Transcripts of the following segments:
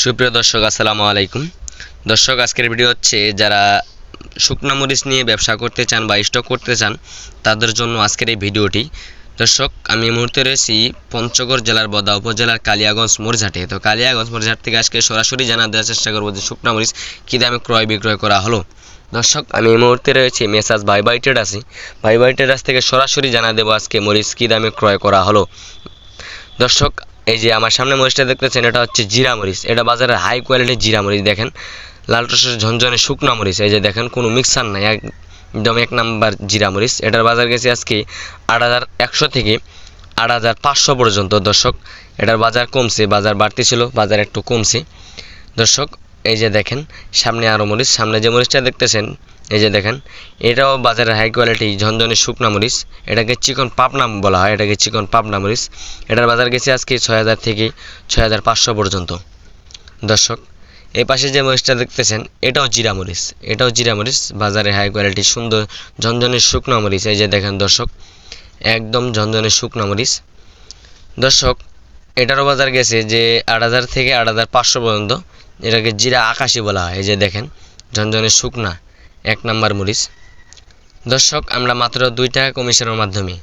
সুপ্রিয় দর্শক, আসসালামু আলাইকুম। দর্শক, আজকের ভিডিও হচ্ছে যারা শুকনা মরিচ নিয়ে ব্যবসা করতে চান বা স্টক করতে চান, তাদের জন্য আজকের এই ভিডিওটি। দর্শক, আমি এই মুহূর্তে রয়েছি পঞ্চগড় জেলার বদা উপজেলার কালিয়াগঞ্জ মরিচহাটে তো কালিয়াগঞ্জ মরিচহাট থেকে আজকে সরাসরি জানা দেওয়ার চেষ্টা করব যে শুকনা মরিচ কী দামে ক্রয় বিক্রয় করা হলো। দর্শক, আমি এই মুহূর্তে রয়েছি মেসাজ বাই বাই ট্রেডার্সে। বাই বাই থেকে সরাসরি জানা দেবো আজকে মরিচ কী দামে ক্রয় করা হলো। দর্শক এই যে আমার সামনে মরিচটা দেখতেছেন, এটা হচ্ছে জিরা মরিচ। এটা বাজারে হাই কোয়ালিটির জিরা মরিচ, দেখেন। লাল টসের ঝনঝনে শুকনা মরিচ, এই যে দেখেন, কোনো মিক্সার নাই, একদম এক নাম্বার জিরা মরিচ। এটার বাজার গেছে আজকে আট হাজার একশো থেকে আট হাজার পাঁচশো পর্যন্ত, দর্শক। এটার বাজার কমছে, বাজার বাড়তি ছিল বাজার একটু কমছে। দর্শক, এই যে দেখেন, সামনে আরও মরিচ, সামনে যে মরিচটা দেখতেছেন এই যে দেখেন, এটাও বাজারের হাই কোয়ালিটি ঝনঝনে শুকনা মরিচ। এটাকে চিকন পাবনা বলা হয়, এটাকে চিকন পাবনা মরিচ। এটার বাজার গেছে আজকে ছয় হাজার থেকে ছয় হাজার পাঁচশো পর্যন্ত। দর্শক, এই পাশে যে মরিচটা দেখতেছেন, এটাও জিরা মরিচ। এটাও জিরা মরিচ, বাজারে হাই কোয়ালিটি সুন্দর ঝনঝনে শুকনো মরিচ। এই যে দেখেন দর্শক, একদম ঝনঝনে শুকনো মরিচ। দর্শক, এটারও বাজার গেছে যে আট হাজার থেকে আট হাজার পাঁচশো পর্যন্ত। এটাকে জিরা আকাশি বলা হয়। এই যে দেখেন, ঝনঝনে শুকনা। এক নাম্বার মরিচ। দর্শক, আমরা মাত্র দুই টাকা কমিশনের মাধ্যমে,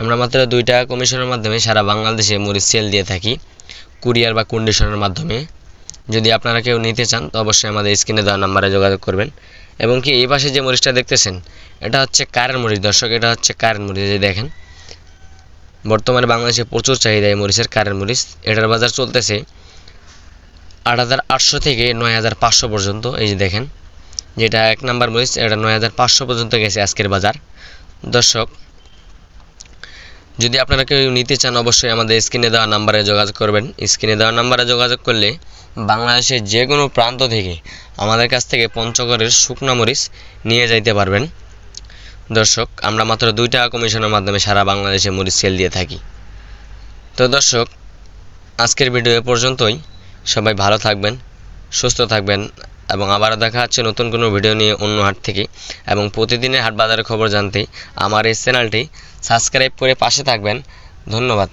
আমরা মাত্র দুই টাকা কমিশনের মাধ্যমে সারা বাংলাদেশে মরিচ সেল দিয়ে থাকি, কুরিয়ার বা কন্ডিশনের মাধ্যমে। যদি আপনারা কেউ নিতে চান, তো অবশ্যই আমাদের স্ক্রিনে দেওয়া নাম্বারে যোগাযোগ করবেন। এবং কি, এই পাশে যে মরিচটা দেখতেছেন, এটা হচ্ছে কারেন্ট মরিচ। দর্শক, এটা হচ্ছে কারেন্ট মরিচ, এই যে দেখেন। বর্তমানে বাংলাদেশে প্রচুর চাহিদা এই মরিচের কারেন্ট মরিচ। এটার বাজার চলতেছে আট হাজার আটশো থেকে নয় হাজার পাঁচশো পর্যন্ত, এই যে দেখেন। যেটা এক নাম্বার মরিচ, এটা নয় হাজার পাঁচশো পর্যন্ত গেছে আজকের বাজার। দর্শক, যদি আপনারা কেউ নিতে চান, অবশ্যই আমাদের স্ক্রিনে দেওয়া নাম্বারে যোগাযোগ করবেন। স্ক্রিনে দেওয়া নাম্বারে যোগাযোগ করলে বাংলাদেশের যে কোনো প্রান্ত থেকে আমাদের কাছ থেকে পঞ্চগড়ের শুকনা মরিচ নিয়ে যাইতে পারবেন। দর্শক, আমরা মাত্র দুই টাকা কমিশনের মাধ্যমে সারা বাংলাদেশে মরিচ সেল দিয়ে থাকি। তো দর্শক, আজকের ভিডিও এ পর্যন্তই। সবাই ভালো থাকবেন, সুস্থ থাকবেন। এবং আবারও দেখা হচ্ছে নতুন কোনো ভিডিও নিয়ে অন্য হাট থেকে। এবং প্রতিদিনের হাট বাজারের খবর জানতে আমার এই চ্যানেলটি সাবস্ক্রাইব করে পাশে থাকবেন। ধন্যবাদ।